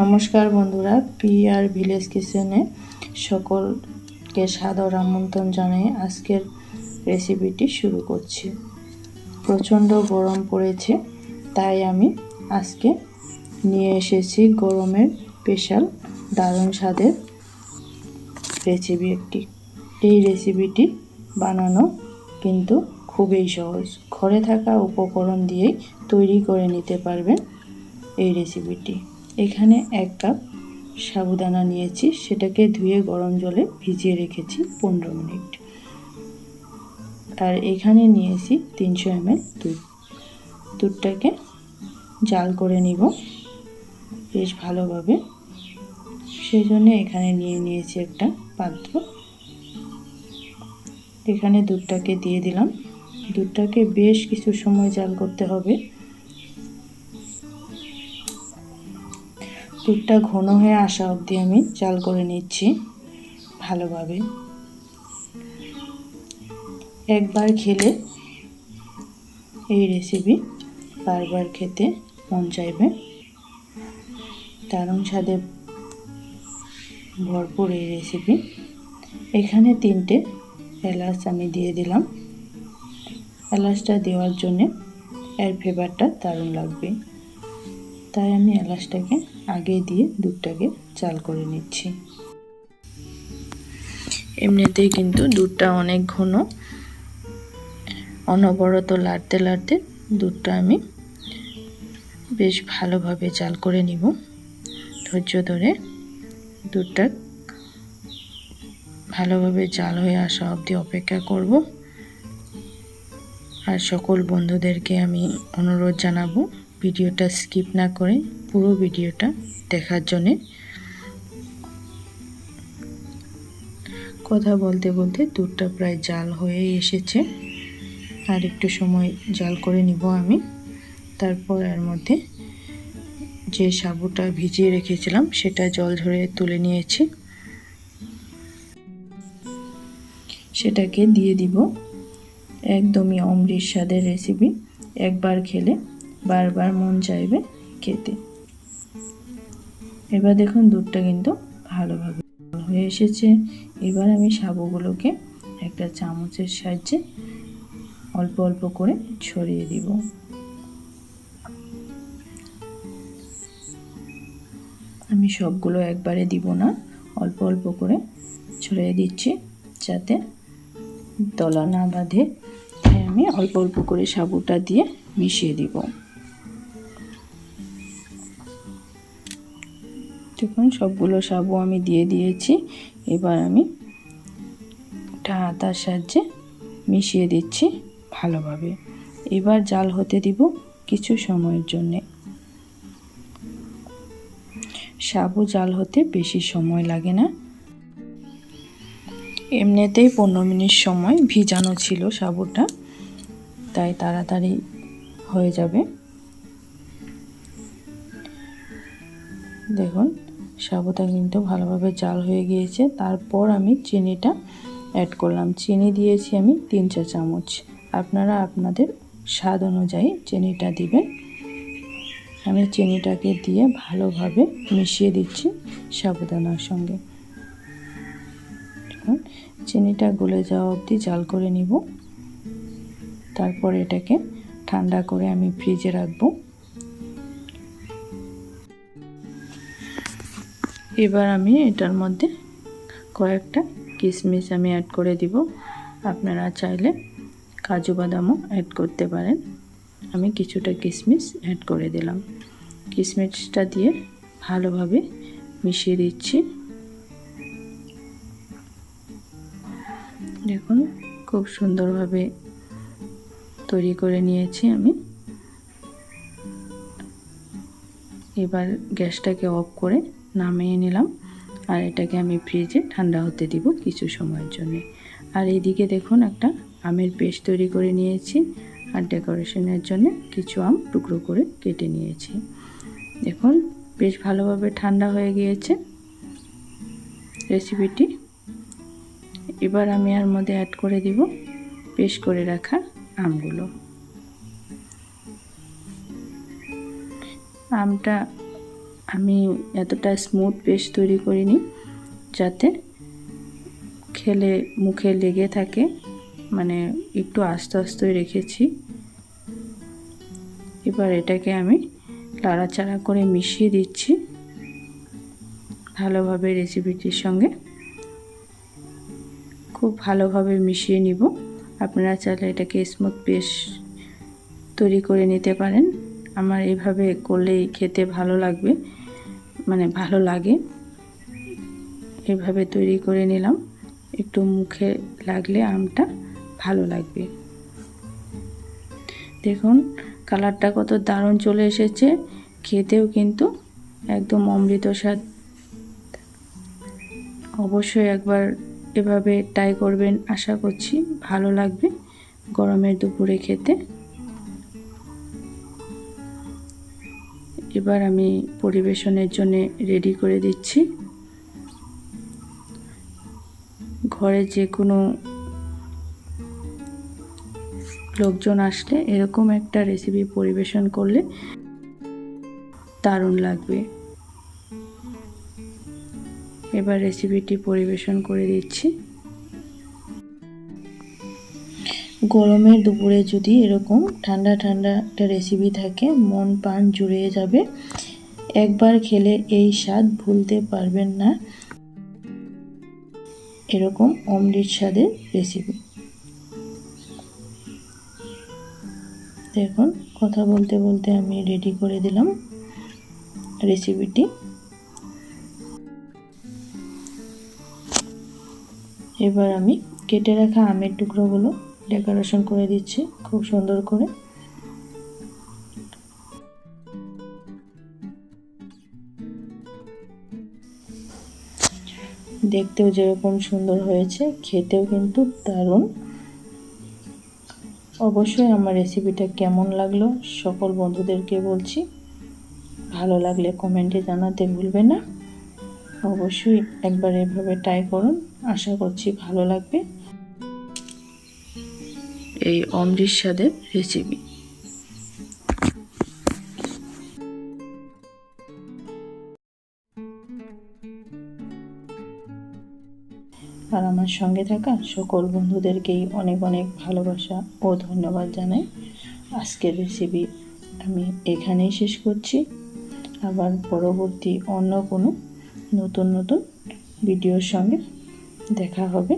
নমস্কার বন্ধুরা P R village কিচেনে সকলকে সাদর আমন্ত্রণ জানিয়ে আজকের রেসিপিটি শুরু করছি। প্রচণ্ড গরম পড়েছে, তাই আমি আজকে নিয়ে এসেছি গরমের স্পেশাল দারুণ স্বাদের রেসিপি একটি এই রেসিপিটি বানানো কিন্তু খুবই সহজ। ঘরে থাকা উপকরণ দিয়েই তৈরি করে নিতে পারবেন এই রেসিপিটি এখানে এক কাপ সাবুদানা নিয়েছি। সেটাকে ধুয়ে গরম জলে ভিজিয়ে রেখেছি পনেরো মিনিট। আর এখানে নিয়েছি তিনশো এমএল দুধ। দুধটাকে জাল করে নিব বেশ ভালোভাবে। সেই জন্য এখানে নিয়ে নিয়েছি একটা পাত্র। এখানে দুধটাকে দিয়ে দিলাম। দুধটাকে বেশ কিছু সময় জাল করতে হবে। দুধটা ঘন হয়ে আসা অবধি আমি চাল করে নিচ্ছি ভালোভাবে। একবার খেলে এই রেসিপি বারবার খেতে মন চাইবে। দারুণ স্বাদে ভরপুর এই রেসিপি এখানে তিনটে এলাচ আমি দিয়ে দিলাম। এলাচটা দেওয়ার জন্যে এর ফ্লেভারটা দারুণ লাগবে। তাই আমি এলাচটাকে আগে দিয়ে দুধটাকে চাল করে নিচ্ছি। এমনিতেই কিন্তু দুধটা অনেক ঘন। অনবরত লাড়তে লাড়তে দুধটা আমি বেশ ভালোভাবে চাল করে নিব। ধৈর্য ধরে দুধটা ভালোভাবে চাল হয়ে আসা অবধি অপেক্ষা করব। আর সকল বন্ধুদেরকে আমি অনুরোধ জানাব ভিডিওটা স্কিপ না করে পুরো ভিডিওটা দেখার জন্যে কথা বলতে বলতে দুধটা প্রায় জাল হয়ে এসেছে। আর একটু সময় জাল করে নিব আমি। তারপর এর মধ্যে যে সাবুটা ভিজিয়ে রেখেছিলাম, সেটা জল ঝরে তুলে নিয়েছি। সেটাকে দিয়ে দিব। একদমই অমৃত স্বাদের রেসিপি একবার খেলে বারবার মন চাইবে খেতে। এবার দেখুন দুধটা কিন্তু ভালোভাবে হয়ে এসেছে। এবার আমি সাবুগুলোকে একটা চামচের সাহায্যে অল্প অল্প করে ছড়িয়ে দিব। আমি সবগুলো একবারে দিব না, অল্প অল্প করে ছড়িয়ে দিচ্ছি যাতে তলা না বাঁধে। আমি অল্প অল্প করে সাবুটা দিয়ে মিশিয়ে দিব। দেখুন, সবগুলো সাবু আমি দিয়ে দিয়েছি। এবার আমি একটা হাতার সাহায্যে মিশিয়ে দিচ্ছি ভালোভাবে। এবার জাল হতে দিব কিছু সময়ের জন্যে। সাবু জাল হতে বেশি সময় লাগে না। এমনিতেই পনেরো মিনিট সময় ভিজানো ছিল সাবুটা, তাই তাড়াতাড়ি হয়ে যাবে। দেখুন সাবুটা কিন্তু ভালোভাবে জাল হয়ে গিয়েছে। তারপর আমি চিনিটা অ্যাড করলাম। চিনি দিয়েছি আমি তিন চা চামচ। আপনারা আপনাদের স্বাদ অনুযায়ী চিনিটা দিবেন। আমি চিনিটাকে দিয়ে ভালোভাবে মিশিয়ে দিচ্ছি সাবুদানার সঙ্গে। চিনিটা গলে যাওয়া অবধি জাল করে নিব। তারপর এটাকে ঠান্ডা করে আমি ফ্রিজে রাখব। এবার আমি এটার মধ্যে কয়েকটা কিশমিশ আমি অ্যাড করে দিব। আপনারা চাইলে কাজু বাদামও অ্যাড করতে পারেন। আমি কিছুটা কিশমিশ অ্যাড করে দিলাম। কিশমিশটা দিয়ে ভালোভাবে মিশিয়ে দিচ্ছি। দেখুন, খুব সুন্দরভাবে তৈরি করে নিয়েছি আমি। এবার গ্যাসটাকে অফ করে নামিয়ে নিলাম। আর এটাকে আমি ফ্রিজে ঠান্ডা হতে দিব কিছু সময়ের জন্য। আর এইদিকে দেখুন একটা আমের পেস্ট তৈরি করে নিয়েছি আর ডেকোরেশনের জন্য কিছু আম টুকরো করে কেটে নিয়েছি। দেখুন, বেশ ভালোভাবে ঠান্ডা হয়ে গিয়েছে রেসিপিটি। এবার আমি আর মধ্যে অ্যাড করে দিব পেস্ট করে রাখা আমগুলো। আমটা আমি এতটা স্মুথ পেস্ট তৈরি করিনি যাতে খেলে মুখে লেগে থাকে মানে একটু আস্তে আস্তে রেখেছি। এবার এটাকে আমি লাড়াচাড়া করে মিশিয়ে দিচ্ছি ভালোভাবে রেসিপিটির সঙ্গে। খুব ভালোভাবে মিশিয়ে নিব। আপনারা চাইলে এটাকে স্মুথ পেস্ট তৈরি করে নিতে পারেন। আমার এভাবে করলেই খেতে ভালো লাগবে মানে ভালো লাগে। এভাবে তৈরি করে নিলাম। একটু মুখে লাগলে আমটা ভালো লাগবে। দেখুন, কালারটা কত দারুণ চলে এসেছে। খেতেও কিন্তু একদম অমৃত স্বাদ। অবশ্যই একবার এভাবে ট্রাই করবেন, আশা করছি ভালো লাগবে। গরমের দুপুরে খেতে। এবার আমি পরিবেশনের জন্য রেডি করে দিচ্ছি। ঘরে যে কোনো লোকজন আসলে এরকম একটা রেসিপি পরিবেশন করলে দারুণ লাগবে। এবার রেসিপিটি পরিবেশন করে দিচ্ছি। গরমের দুপুরে যদি এরকম ঠান্ডা ঠান্ডা একটা রেসিপি থাকে, মন প্রাণ জুড়িয়ে যাবে। একবার খেলে এই স্বাদ ভুলতে পারবেন না। এরকম অমৃত স্বাদের রেসিপি দেখুন, কথা বলতে বলতে আমি রেডি করে দিলাম রেসিপিটি এবার আমি কেটে রাখা আমের টুকরোগুলো ডেকোরেশন করে দিচ্ছি, খুব সুন্দর করে। দেখতেও যেরকম সুন্দর হয়েছে, খেতেও কিন্তু দারুণ। অবশ্যই আমার রেসিপিটা কেমন লাগল, সকল বন্ধুদেরকে বলছি, ভালো লাগলে কমেন্টে জানাতে ভুলবে না। অবশ্যই একবার এভাবে ট্রাই করুন, আশা করছি ভালো লাগবে। এই অমৃত স্বাদের রেসিপি আর আমার সঙ্গে থাকা সকল বন্ধুদেরকেই অনেক অনেক ভালোবাসা ও ধন্যবাদ জানাই। আজকের রেসিপি আমি এখানেই শেষ করছি। আবার পরবর্তী অন্য কোনো নতুন নতুন ভিডিওর সঙ্গে দেখা হবে।